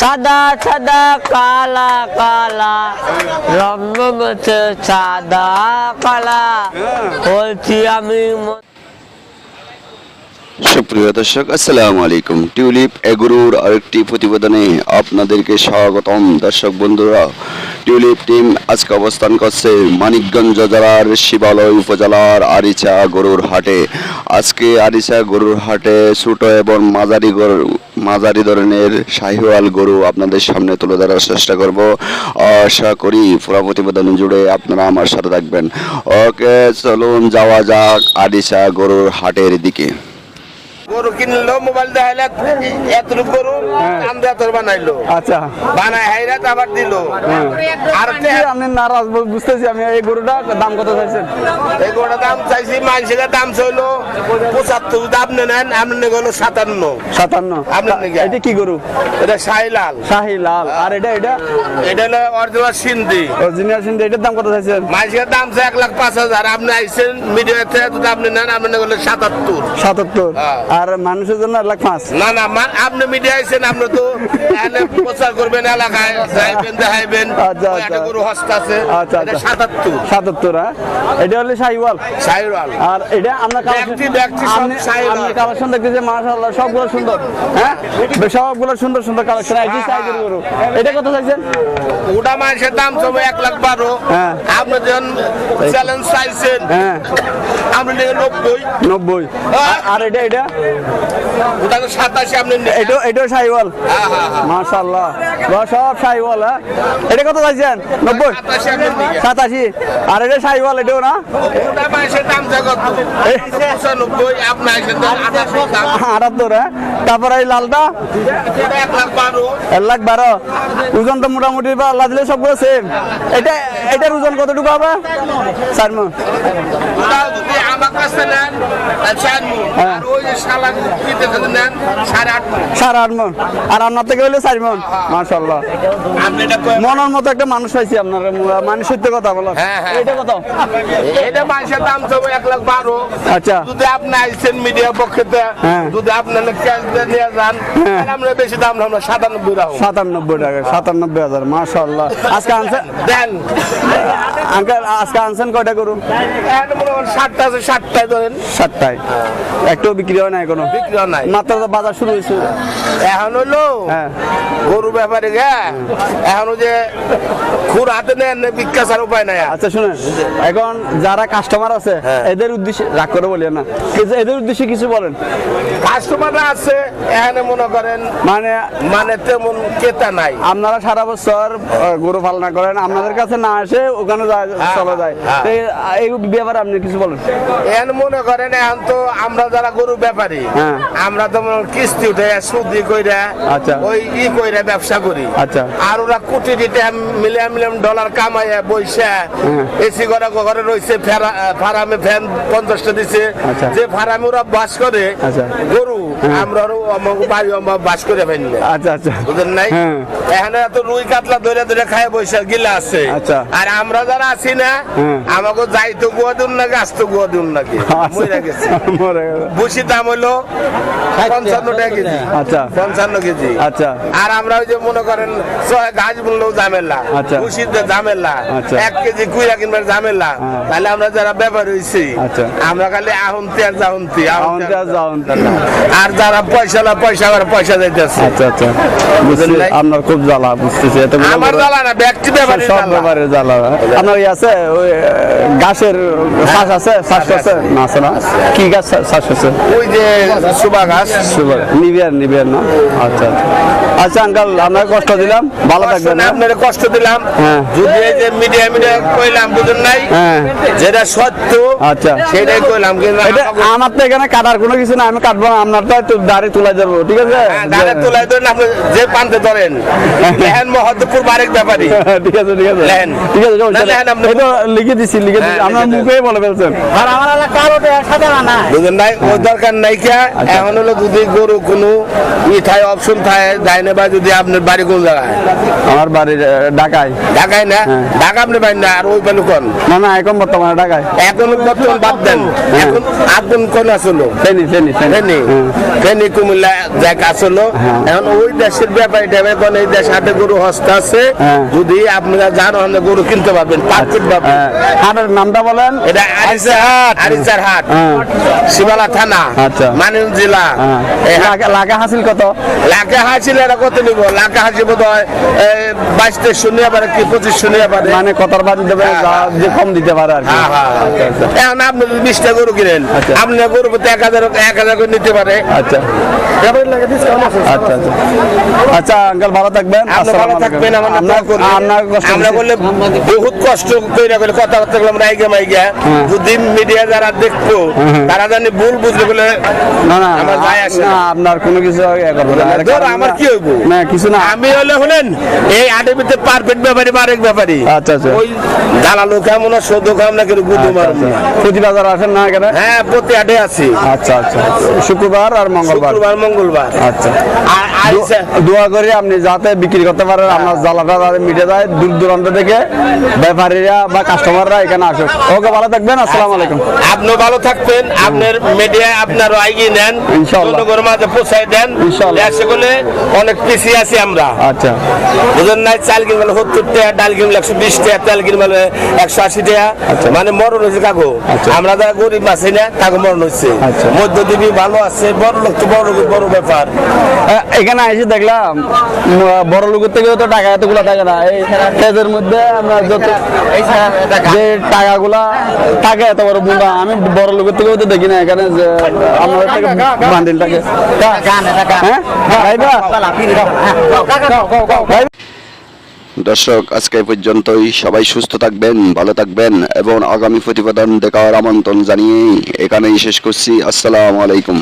সাদা সাদা কালা কালা। রঙ্গমতে সাদা কালা। বলছি আমি সুপ্রিয় দর্শক, আসসালামু আলাইকুম। টিউলিপ এগুরুর আরেকটি প্রতিবেদনে আপনাদেরকে স্বাগতম। দর্শক বন্ধুরা টিউলিপ টিম আজকে অবস্থান করছে মানিকগঞ্জ জেলার শিবালয় উপজেলার আরিচা গরুর হাটে। আজকে আরিচা গরুর হাটে ছোট এবং মাঝারি গরু মাঝারি ধরনের শাহিওয়াল গরু আপনাদের সামনে তুলে ধরার চেষ্টা করব। আশা করি পুরো প্রতিবেদন জুড়ে আপনারা আমার সাথে থাকবেন। ওকে, চলুন যাওয়া যাক আরিচা গরুর হাটের দিকে। গরু কিনলো মোবাইল দেখাইলে এতটুকু গরু আমরা এত বানাইলো। আচ্ছা। বানাই হাইরাত আবার দিল। আর কি আপনি নারাজ বুঝতেছি আমি এই গরুটা দাম কত চাইছেন? এই গরুটার দাম চাইছি মানুষের দাম চাইল পঁচাত্তর আপনি নেন আপনি সাতান্ন। সাতান্ন। আপনি? এটা কি গরু? এটা শাহিলাল। শাহি লাল আর এটা এটা? এটা হলো অরিজিনাল সিন্ধি। অরিজিনাল সিন্ধি এটার দাম কত চাইছেন? মানুষের দাম চাই এক লাখ পাঁচ হাজার। আপনি আইসেন মিডিয়াতে আপনি নেন আপনি নেগে হলো সাতাত্তর। সাতাত্তর। হ্যাঁ। আর মানুষের জন্য এক লাখ পাঁচ না না আপনি মিডিয়া আইসেন আপনি তো প্রচার করবেন এলাকায় যাইবেন দেখাইবেন। আচ্ছা, আচ্ছা। গরু হস্ত আছে আচ্ছা, এটা আচ্ছা। সাতাত্তর। সাতাত্তর হ্যাঁ? এটা হলে শাহিওয়াল শাহিওয়াল আর এটা আমরা সব শাহিওয়াল। কালেকশন দেখতেছি মাশাআল্লাহ সবগুলো সুন্দর হ্যাঁ? সবগুলো সুন্দর সুন্দর কালেকশন একই সাইজের গরু। এটা কত চাইছেন? ওটা মানুষের দাম সময় এক লাখ বারো। হ্যাঁ। আপনি যখন চ্যালেঞ্জ চাইছেন হ্যাঁ। আপনি নব্বই। নব্বই। আর এটা এটা? এটা হ্যাঁ, হ্যাঁ, হ্যাঁ। এটা কত চাইছেন? নব্বই? সাতাশি আর এটা শাহিওয়াল এটাও না? আটাত্তর তারপরে এই লালটা? এক লাখ বারো। ওজন তো মোটামুটি বা আল্লাহ দিলে সবগুলো সেম এটা এটার ওজন কতটুকু হবে? চার মন। আমার কাছে নেন চার। হ্যাঁ। সাড়ে আট মন। আর আপনার থেকে হলে চার মন মনের মতো একটা মানুষ পাইছি আপনার কথা বলো হ্যাঁ, হ্যাঁ। এটা কত? এটা মানুষের দাম তো এক লাখ বারো। আচ্ছা। যদি আপনি আইসেন মিডিয়া পক্ষেতে হ্যাঁ। যদি আপনার ক্যাশ নিয়ে যান আমরা বেশি দাম আমরা সাতানব্বই রাখব। সাতানব্বই টাকা সাতানব্বই হাজার আজকে আনছেন দেন। আঙ্কেল আজকে আনছেন কয়টা করু এখন মনে আছে ষাটটায় ধরেন। সাতটায়। একটু বিক্রি হয় না এখনও বিক্রি নাই। মাত্র তো বাজার শুরু হয়েছে। এখন হলো হ্যাঁ। গরু ব্যাপারে গে এখন যে খুর হাতে নেন ছাড়া উপায় নাই আচ্ছা শুনেন এখন যারা কাস্টমার আছে হ্যাঁ। এদের উদ্দেশ্যে রাগ করে না। এদের উদ্দেশ্যে কিছু বলেন। কাস্টমাররা আছে এখানে মনে করেন মানে মানে তেমন ক্রেতা নাই। আপনারা সারা বছর গরু পালনা করেন আপনাদের কাছে না আসে ওখানে যায় চলে যায়। হ্যাঁ। এই- এই ব্যাপারে আপনি কিছু বলেন। এখন মনে করেন এখন তো আমরা যারা গরু ব্যাপারী হ্যাঁ। আমরা তো কিস্তি উঠে সুদি কইরা আচ্ছা। ওই ই কইরা ব্যবসা করি আচ্ছা। আর ওরা কোটি দিতে মিলিয়াম মিলিয়াম ডলার কামাইয়া বইসা হ্যাঁ। এসি ঘরে ঘরে রয়েছে ফেরা- ফার্মে ফ্যান পঞ্চাশটা দিছে আচ্ছা। যে ফারামে ওরা বাস করে আচ্ছা। গরু। আমরা আরও বাড়ি আমার বাস করে ফেললে আচ্ছা আচ্ছা বুঝলেন নাই হ্যাঁ। এখানে এত রুই কাতলা ধরে ধরে খায় বৈশা গিলা আছে আচ্ছা। আর আমরা যারা আছি না হ্যাঁ। আমাকে যাই গুয়া দিন নাকি আজ গুয়া দিন নাকি মরে গেছে মরে গেল। বুসি দাম হলো পঞ্চান্ন টাকা কেজি আচ্ছা পঞ্চান্ন কেজি আচ্ছা আর আমরা ওই যে মনে করেন ছয় গাছ বললেও ঝামেলা আচ্ছা। ঝামেলা আচ্ছা। এক কেজি কুইরা কিনবার ঝামেলা হ্যাঁ। তাহলে আমরা যারা ব্যাপার হয়েছি আচ্ছা। আমরা খালি আহন্তি আর আউনতে আর। আর যারা পয়সা না পয়সা আবার পয়সা আচ্ছা আচ্ছা? আপনার খুব জ্বালা বুঝতেছি। এত আমার জ্বালা না ব্যক্তি ব্যাপারে সব ব্যাপারে জ্বালা। আপনার ওই আছে ওই গাছের শ্বাস আছে? শ্বাস আছে? না আছে না? কি গাছ শ্বাস আছে? ওই যে সুবা গাছ সুপার নিবিয়ার নিবিয়ার না? আচ্ছা আচ্ছা। আচ্ছা আঙ্কাল আমরা কষ্ট দিলাম ভালো থাকবেন হ্যাঁ? আপনার কষ্ট দিলাম। হ্যাঁ। যদি এই যে মিডিয়া মিডিয়া কইলাম বুঝুন নাই? হ্যাঁ। যেটা সত্য আচ্ছা। সেটাই কইলাম কিন্তু আমার তো এখানে কাটার কোনো কিছু না আমি কাটবো না আপনারটা একটু দাঁড়িয়ে তুলে যাব ঠিক আছে? হ্যাঁ, গাড়ি ধরেন আপনি যে পান্তে ধরেন। লেহেন মহদ্দপুর বারেক ব্যাপারী। ঠিক আছে ঠিক আছে। লেন। ঠিক আছে না, আপনি- এটা লিখে দিছি লিখে দিছি। হ্যাঁ, আপনার লিখে দেন। মুখেই বলে ফেলছেন। বুঝুন নাই। ওই দরকার নাই কে? এখন হলো যদি গরু কোনো ই থাকে অপশন থাকে দেয় বা যদি আপনার বাড়ি কোন জায়গায়। আমার বাড়ির আহ, ঢাকায়। ঢাকায় না? হ্যাঁ। ঢাকা আপনি পারেন না আর ওই পালু কোন? না না এখন বর্তমানে ঢাকায়। এখন বর্তমান বাদ দেন। এখন আপন কোন আসলো ফেনি ফেনি ফেনি। ফেনি। কুমিল্লা যাক আসলো। হ্যাঁ। এখন ওই দেশের ব্যাপারী টাইমে কোন এই দেশ হাটে গরু হস্ত আছে হ্যাঁ। যদি আপনারা জানো আপনি গরু কিনতে পারবেন পারফেক্ট পাবেন হাটের নামটা বলেন। এটা আরিচার হাট। আরিচার হাট। হ্যাঁ। শিবালা থানা। আচ্ছা। মানিক জেলা। লাখে হাসিল কত? লাখে হাসিল এটা কত নিব? লাখে হাসি বোধ হয় বাইশ তেইশশো নিয়ে পারে কি পঁচিশশো নিয়ে পারে। মানে কতর দিতে পারে? যা যে কম দিতে পারে আর। আচ্ছা, আচ্ছা। এখন আপনি যদি বিশটা গরু কিনেন আচ্ছা। আপনি গরু প্রতি এক হাজার এক হাজার করে নিতে পারে। আচ্ছা। আচ্ছা আচ্ছা। আচ্ছা আঙ্কেল ভালো থাকবেন ভালো থাকবেন আপনার আপনার আমরা বললে বহুত কষ্ট করে করে কথাবার্তা বললাম রাইগে মাইগা। যদি মিডিয়া যারা দেখতো তারা জানি ভুল বুঝলে বলে না না আমার যায় আসে না। না। আপনার কোনো কিছু ইয়ে আমার কি হইব? না কিছু না। আমি হলে হলেন এই পারফেক্ট ব্যাপারী ব্যাপারী। আচ্ছা, আচ্ছা। ওই দালালো কেমন না সদ্য কেমন না কিন্তু গুদু মারুন প্রতি বাজার আসেন না এখানে? হ্যাঁ প্রতি আটে আছি। আচ্ছা আচ্ছা। শুক্রবার আর মঙ্গলবার। শুক্রবার মঙ্গলবার। আচ্ছা। দোয়া করি আপনি যাতে বিক্রি করতে পারেন আপনার জ্বালাটা যাতে মিটে যায় দূর দূরান্ত থেকে ব্যাপারীরা বা কাস্টমাররা এখানে আসুক। ওকে ভালো থাকবেন আসসালামু আলাইকুম। আপনিও ভালো থাকবেন আপনার মিডিয়া আপনার এগিয়ে নেন ইনশাআল্লাহ। জনগণের মাঝে পৌঁছাই দেন। বলে অনেক পিছিয়ে আছি আমরা। আচ্ছা। বুঝলেন নাই চাল কিনবে সত্তর টাকা ডাল কিনবে একশো বিশ টাকা তেল কিনবে একশো আশি টাকা। আচ্ছা। মানে মরণ হয়েছে কাকু। আচ্ছা। আমরা যারা গরিব আছি না কাকু মরণ হচ্ছে আচ্ছা। মধ্যদ্বীপী ভালো আছে বড় লোক তো বড় বড় ব্যাপার এখানে এসে দেখলাম বড় লোকের থেকে তো টাকা এতগুলো থাকে না এই কেজের মধ্যে আমরা যত যে টাকাগুলা থাকে এত বড় আমি বড় লোকের থেকেও তো দেখি না এখানে যে আমাদের থেকে বান্ডিল থাকে হ্যাঁ? দর্শক আজকে এই পর্যন্তই সবাই সুস্থ থাকবেন ভালো থাকবেন এবং আগামী প্রতিবেদন দেখার আমন্ত্রণ জানিয়ে এখানেই শেষ করছি আসসালামু আলাইকুম